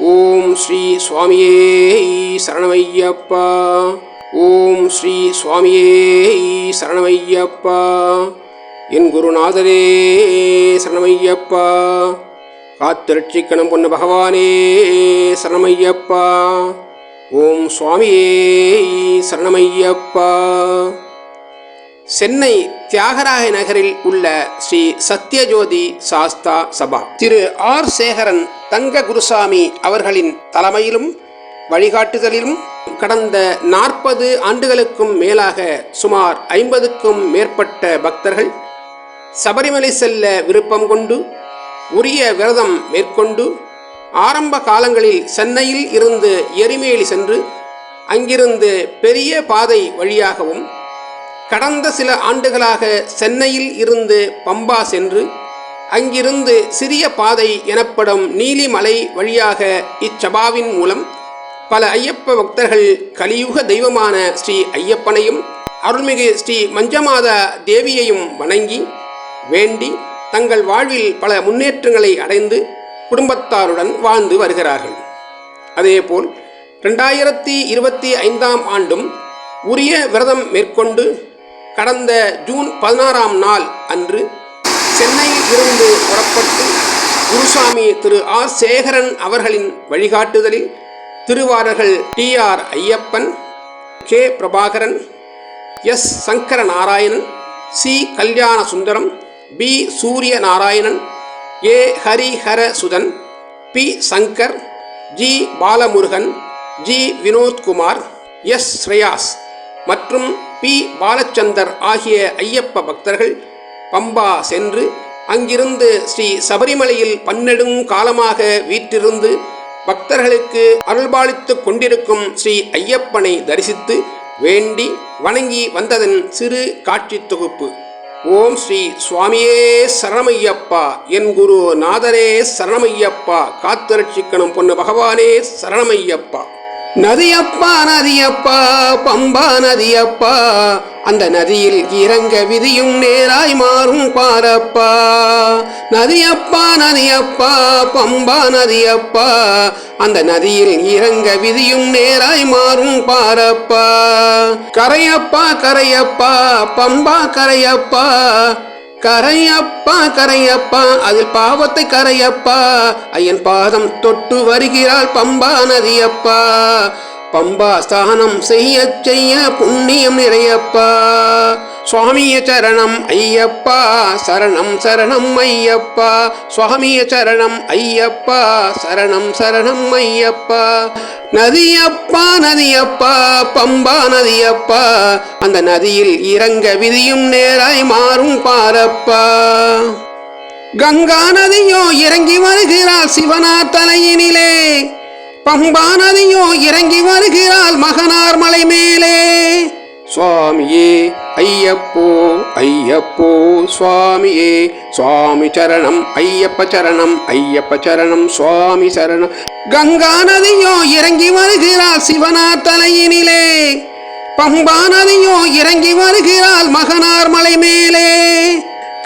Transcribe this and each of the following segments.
ஓம் ஸ்ரீ சுவாமியே சரணமையப்பா. ஓம் ஸ்ரீ சுவாமியே சரணமையப்பா. என் குருநாதரே சரணமையப்பா. காத்திருட்சிக்கணும் பொண்ணு பகவானே சரணமையப்பா. ஓம் சுவாமியே சரணமையப்பா. சென்னை தியாகராய நகரில் உள்ள ஸ்ரீ சத்யஜோதி சாஸ்தா சபா. திரு ஆர் சேகரன் தங்க குருசாமி அவர்களின் தலைமையிலும் வழிகாட்டுதலிலும் கடந்த நாற்பது ஆண்டுகளுக்கும் மேலாக சுமார் ஐம்பதுக்கும் மேற்பட்ட பக்தர்கள் சபரிமலை செல்ல விருப்பம் கொண்டு உரிய விரதம் மேற்கொண்டு ஆரம்ப காலங்களில் சென்னையில் இருந்து எரிமேலி சென்று அங்கிருந்து பெரிய பாதை வழியாகவும் கடந்த சில ஆண்டுகளாக சென்னையில் இருந்து பம்பா சென்று அங்கிருந்து சிறிய பாதை எனப்படும் நீலிமலை வழியாக இச்சபாவின் மூலம் பல ஐயப்ப பக்தர்கள் கலியுக தெய்வமான ஸ்ரீ ஐயப்பனையும் அருள்மிகு ஸ்ரீ மஞ்சமாதா தேவியையும் வணங்கி வேண்டி தங்கள் வாழ்வில் பல முன்னேற்றங்களை அடைந்து குடும்பத்தாருடன் வாழ்ந்து வருகிறார்கள். அதேபோல் ரெண்டாயிரத்தி இருபத்தி ஐந்தாம் ஆண்டும் உரிய விரதம் மேற்கொண்டு கடந்த ஜூன் பதினாறாம் நாள் அன்று சென்னையில் இருந்து புறப்பட்டு குருசாமி திரு ஆர் சேகரன் அவர்களின் வழிகாட்டுதலில் திருவாரர்கள் T R Ayyappan K Prabhakaran S Sankara Narayanan C Kalyana Sundaram P Surya Narayanan A Harihara Sudhan P Shankar G Balamurugan G Vinodkumar S Shreyas மற்றும் பி. பாலச்சந்தர் ஆகிய ஐயப்ப பக்தர்கள் பம்பா சென்று அங்கிருந்து ஸ்ரீ சபரிமலையில் பன்னெடும் காலமாக வீற்றிருந்து பக்தர்களுக்கு அருள்பாலித்துக் கொண்டிருக்கும் ஸ்ரீ ஐயப்பனை தரிசித்து வேண்டி வணங்கி வந்ததன் சிறு காட்சி தொகுப்பு. ஓம் ஸ்ரீ சுவாமியே சரணமையப்பா என் குரு நாதரே சரணமையப்பா காத்து ரட்சிக்கணும் பொண்ணு பகவானே சரணமையப்பா. நதியப்பா நதியப்பா பம்பா நதியப்பா. அந்த நதியில் இறங்க விதியும் நேராய் மாறும் பாரப்பா. நதியப்பா நதியப்பா பம்பா நதியப்பா. அந்த நதியில் இறங்க விதியும் நேராய் மாறும் பாரப்பா. கரையப்பா கரையப்பா பம்பா கரையப்பா. கரையப்பா கரையப்பா அதில் பாவத்தை கரையப்பா. ஐயன் பாதம் தொட்டு வருகிறாள் பம்பா நதியப்பா. பம்பா ஸ்தானம் செய்ய செய்ய புண்ணியம் நிறையப்பா. சுவாமிய சரணம் ஐயப்பா சரணம் சரணம் ஐயப்பா. சுவாமிய சரணம் ஐயப்பா சரணம் சரணம் ஐயப்பா. நதியப்பா நதியப்பா பம்பா நதியப்பா. அந்த நதியில் இறங்க விதியும் நேராய் மாறும் பாரப்பா. கங்கா நதியோ இறங்கி வருகிறாள் சிவனார் தலையினிலே. பம்பா நதியோ இறங்கி வருகிறாள் மகனார் மலை மேலே சுவாமியே ஐயப்போ ஐயப்போ சுவாமியே சுவாமி சரணம் ஐயப்ப சரணம் ஐயப்ப சரணம் சுவாமி சரணம். கங்கா நதியோ இறங்கி வருகிறாள் சிவனார் தலையினிலே. பம்பா நதியோ இறங்கி வருகிறாள் மகனார் மலை மேலே.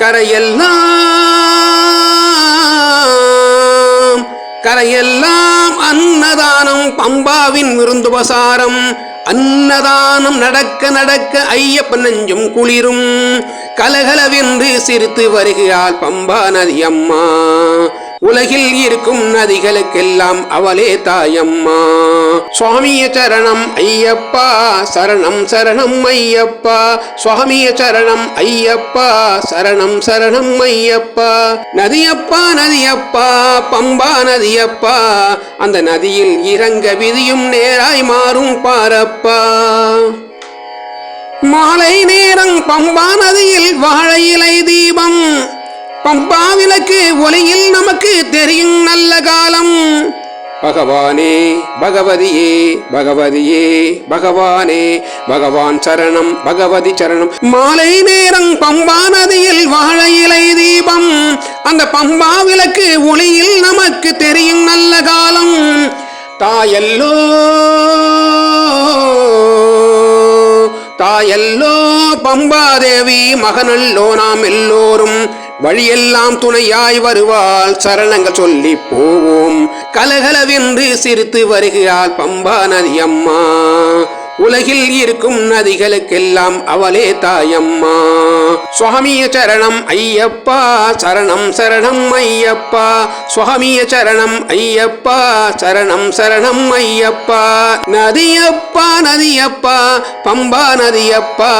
கரையெல்லாம் கரையெல்லாம் அன்னதானம் பம்பாவின் விருந்துபசாரம் அன்னதானம் நடக்க நடக்க ஐயப்பன் நெஞ்சும் குளிரும். கலகலவென்று சிரித்து வருகிறாள் பம்பா நதி அம்மா உலகில் இருக்கும் நதிகளுக்கெல்லாம் அவளே தாயம்மா. சுவாமிய சரணம் ஐயப்பா சரணம் சரணம் ஐயப்பா. சுவாமிய சரணம் ஐயப்பா சரணம் சரணம் ஐயப்பா. நதியப்பா நதியப்பா பம்பா நதியப்பா. அந்த நதியில் இறங்க விதியும் நேராய் மாறும் பாரப்பா. மாலை நேரம் பம்பா நதியில் வாழை இலை தீபம். பம்பா விளக்கு ஒளியில் நமக்கு தெரியும் நல்ல காலம். பகவானே பகவதியே பகவதியே பகவானே பகவான் சரணம் பகவதி சரணம். மாலை நேரம் பம்பா நதியில் வாழை இலை தீபம். அந்த பம்பா விளக்கு ஒளியில் நமக்கு தெரியும் நல்ல காலம். தாயல்லோ தாயல்லோ பம்பாதேவி மகனல்லோ நாம் எல்லோரும் வழியெல்லாம் துணையாய் வருவாள் சரணங்கள் சொல்லி போவோம். கலகலவென்று சிரித்து வருகிறாள் பம்பா நதி அம்மா உலகில் இருக்கும் நதிகளுக்கெல்லாம் அவளே தாயம்மா. சுவாமிய சரணம் ஐயப்பா சரணம் சரணம் ஐயப்பா. சுவாமிய சரணம் ஐயப்பா சரணம் சரணம் ஐயப்பா. நதியப்பா நதியப்பா பம்பா நதியப்பா.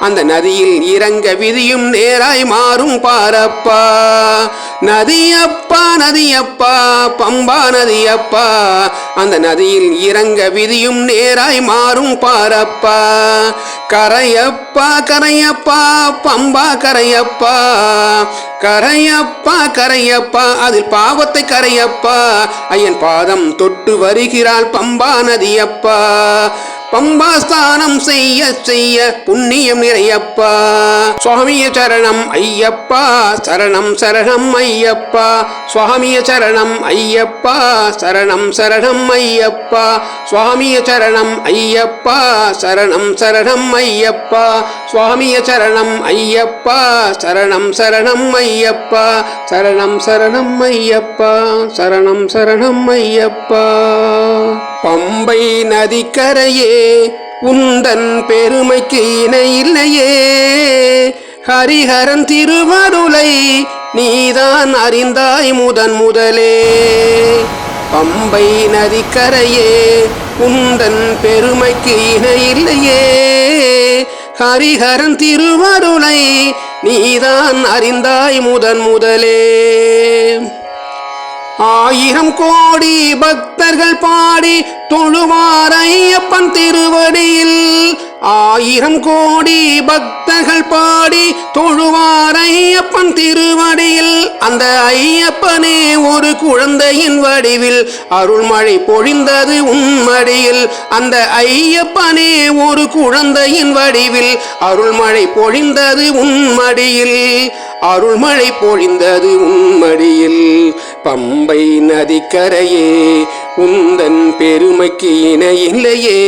அந்த நதியில் இறங்க விதியும் நேராய் மாறும் பாரப்பா. நதியப்பா நதியப்பா பம்பா நதியப்பா. அந்த நதியில் இறங்க விதியும் நேராய் மாறும் பாரப்பா. கரையப்பா கரையப்பா பம்பா கரையப்பா. கரையப்பா கரையப்பா அதில் பாவத்தை கரையப்பா. ஐயன் பாதம் தொட்டு வருகிறாள் பம்பா நதியப்பா. பம்பாஸ்தானம் செய்ய செய்ய புண்ணியம் நிறையப்பா. சுவாமிய சரணம் ஐயப்பா சரணம் சரணம் ஐயப்பா. சுவாமிய சரணம் ஐயப்பா சரணம் சரணம் ஐயப்பா. சுவாமிய சரணம் ஐயப்பா சரணம் சரணம் ஐயப்பா. சுவாமிய சரணம் ஐயப்பா சரணம் சரணம் ஐயப்பா. சரணம் சரணம் ஐயப்பா சரணம் சரணம் ஐயப்பா. பம்பை நதிக்கரையே உந்தன் பெருமைக்கு இணை இல்லையே ஹரிஹரன் திருவருளை நீதான் அறிந்தாய் முதன் முதலே. பம்பை நதிக்கரையே உந்தன் பெருமைக்கு இணை இல்லையே ஹரிஹரன் திருவருளை நீதான் அறிந்தாய் முதன் முதலே. ஆயிரம் கோடி பக்தர்கள் பாடி தொழுவாரையப்பன் திருவடியில். ஆயிரம் கோடி பக்தர்கள் பாடி தொழுவார் ஐயப்பன் திருவடியில். அந்த ஐயப்பனே ஒரு குழந்தையின் வடிவில் அருள்மழை பொழிந்தது உன்மடியில் அந்த ஐயப்பனே ஒரு குழந்தையின் வடிவில் அருள்மழை பொழிந்தது உன்மடியில் அருள்மழை பொழிந்தது உன்மடியில் பம்பை நதிக்கரையே உந்தன் பெருமைக்கு இணை இல்லையே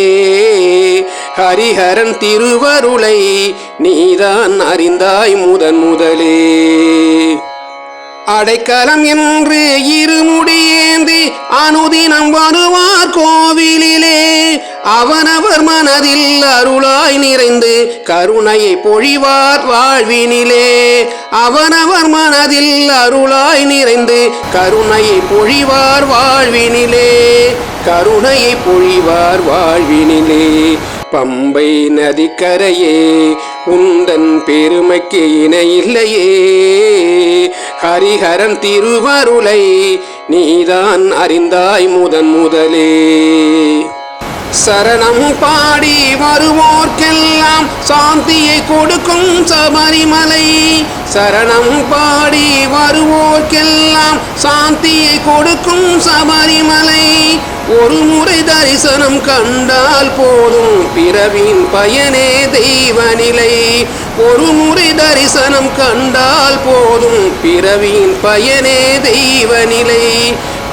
ஹரிஹரன் திருவருளை நீதான் அறிந்தாய் முதன் முதலே. அடைக்கலம் என்று இருமுடியேந்தி அனுதினம் வருவார் கோவிலிலே. அவனவர் மனதில் அருளாய் நிறைந்து கருணையை பொழிவார் வாழ்வினிலே. அவனவர் மனதில் அருளாய் நிறைந்து கருணையை பொழிவார் வாழ்வினிலே. கருணையை பொழிவார் வாழ்வினிலே. பம்பை நதிக்கரையே உந்தன் பெருமைக்கு இணையில்லையே. ஹரிஹரன் திருவருளை நீதான் அறிந்தாய் முதன் முதலே. சரணம் பாடி வருவோர்க்கெல்லாம் சாந்தியை கொடுக்கும் சபரிமலை. சரணம் பாடி வருவோர்க்கெல்லாம் சாந்தியை கொடுக்கும் சபரிமலை. ஒரு முறை தரிசனம் கண்டால் போதும். பிறவின் பயனே தெய்வ நிலை ஒரு முறை தரிசனம் கண்டால் போதும். பிறவியின் பயனே தெய்வ நிலை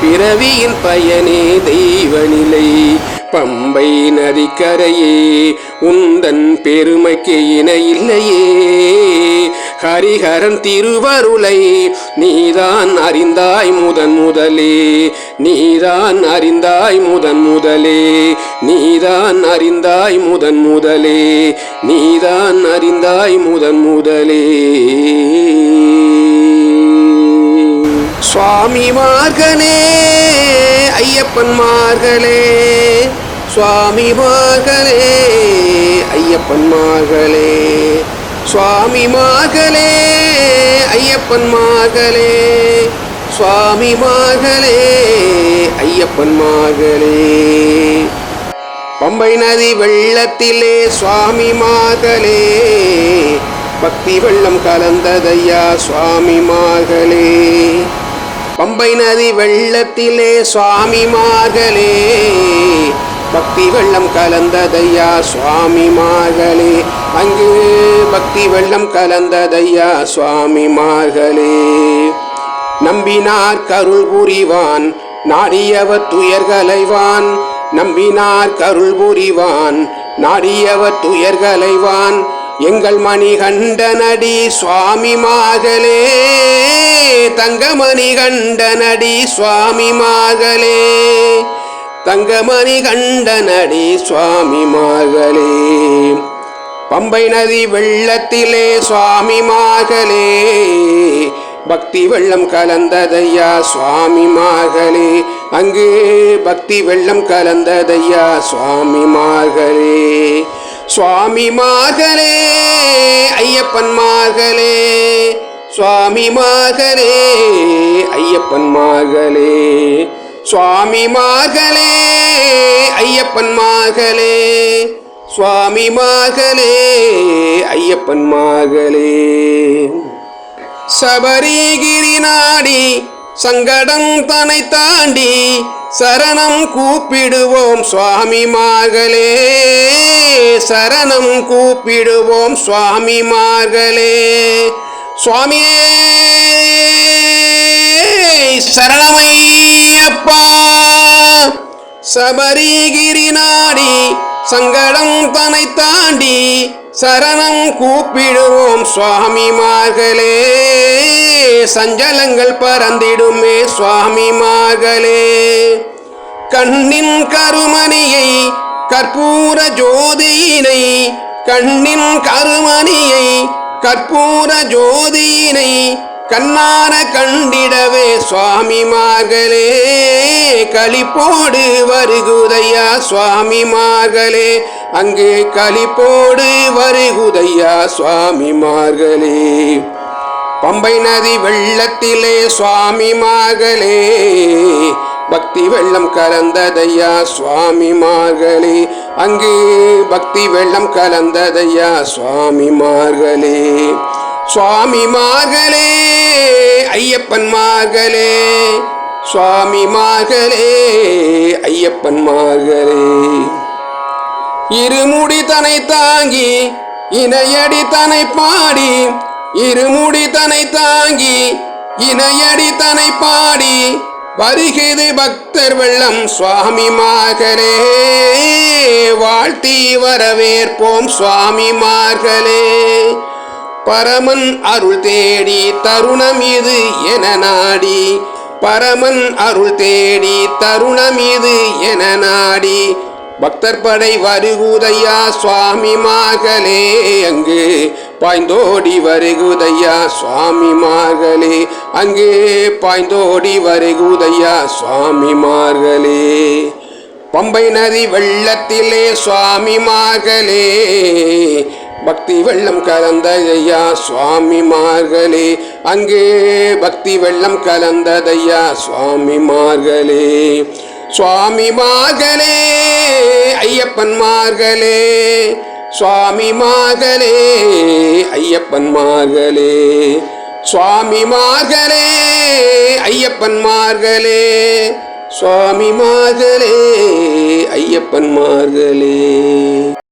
பிறவியின் பயனே தெய்வ நிலை பம்பை நதிக்கரையே உந்தன் பெருமைக்கு இணையில்லையே ஹரிஹரன் திருவருளை. நீதான் அறிந்தாய் முதன் முதலே. நீதான் அறிந்தாய் முதன் முதலே. நீதான் அறிந்தாய் முதன் முதலே. நீதான் அறிந்தாய் முதன் முதலே. சுவாமி மார்களே ஐயப்பன் மார்களே சுவாமி மார்களே ஐயப்பன் மார்களே சுவாமி மாகலே ஐயப்பன் மாகலே. சுவாமி மாகலே ஐயப்பன் மாகலே. பம்பை நதி வெள்ளத்திலே சுவாமி மாகலே. பக்தி வெள்ளம் கலந்ததையா சுவாமி மாகலே. பம்பை நதி வெள்ளத்திலே சுவாமி மாகலே. பக்தி வெள்ளம் கலந்ததையா சுவாமி மாகலே. அங்கு பக்தி வெள்ளம் கலந்ததையா சுவாமி மார்களே? நம்பினார் கருள் புரிவான் நாடியவர் துயர்களைவான் நம்பினார் கருள் புரிவான் நாடியவர் துயர்களைவான் எங்கள் மணி கண்டனடி சுவாமி மாகலே தங்கமணி கண்டனடி சுவாமி மாகலே தங்கமணி கண்டனடி சுவாமி மாகலே பம்பை நதி வெள்ளத்திலே சுவாமி மாகலே. பக்தி வெள்ளம் கலந்ததையா சுவாமி மாகலே. அங்கு பக்தி வெள்ளம் கலந்ததையா சுவாமி மாகலே. சுவாமி மாகலே ஐயப்பன் மாகலே. சுவாமி மாகலே ஐயப்பன் மாகலே. சுவாமி மாகலே ஐயப்பன் மாகலே. சுவாமி மகளே ஐயப்பன் மகளே. சபரிகிரி நாடி சங்கடம் தனை தாண்டி சரணம் கூப்பிடுவோம் சுவாமி மகளே. சரணம் கூப்பிடுவோம் சுவாமி மார்களே சுவாமியே சரணமையப்பா. சபரிகிரி நாடி சங்கடம் தனை தாண்டி சரணம் கூப்பிடுவோம் சுவாமிமார்களே சஞ்சலங்கள் பறந்திடுமே சுவாமிமார்களே கண்ணின் கருமணியை கற்பூர ஜோதியினை கண்ணின் கருமணியை கற்பூர ஜோதியினை கண்ணார கண்டிடவே சுவாமிமார்களே களிப்போடு வருகுதையா சுவாமிமார்களே அங்கே களிப்போடு வருகுதையா சுவாமிமார்களே பம்பை நதி வெள்ளத்திலே சுவாமிமார்களே பக்தி வெள்ளம் கலந்ததையா சுவாமிமார்களே அங்கே பக்தி வெள்ளம் கலந்ததையா சுவாமிமார்களே சுவாமிமார்களே ஐயப்பன்மார்களே சுவாமிமார்களே ஐயப்பன்மார்களே. இருமுடி தனை தாங்கி இணையடி தனை பாடி இருமுடி தனை தாங்கி இணையடி தனை பாடி வருகிறது பக்தர் வெள்ளம் சுவாமி மார்களே வாழ்த்தி வரவேற்போம் சுவாமி மார்களே பரமன் அருள் தேடி தருணம் இது என நாடி. பரமன் அருள் தேடி தருணம் இது என நாடி. பக்தர் படை வருகுதையா சுவாமி மகளே அங்கு பாய்ந்தோடி வருகுதையா சுவாமி மார்களே அங்கே பாய்ந்தோடி வருகுதையா சுவாமி மார்களே பம்பை நதி வெள்ளத்திலே சுவாமி மகளே பக்தி வெள்ளம் கலந்ததையா சுவாமி மார்களே அங்கே பக்தி வெள்ளம் கலந்ததையா சுவாமி மார்களே சுவாமி மார்களே ஐயப்பன் மார்களே சுவாமி மார்களே ஐயப்பன்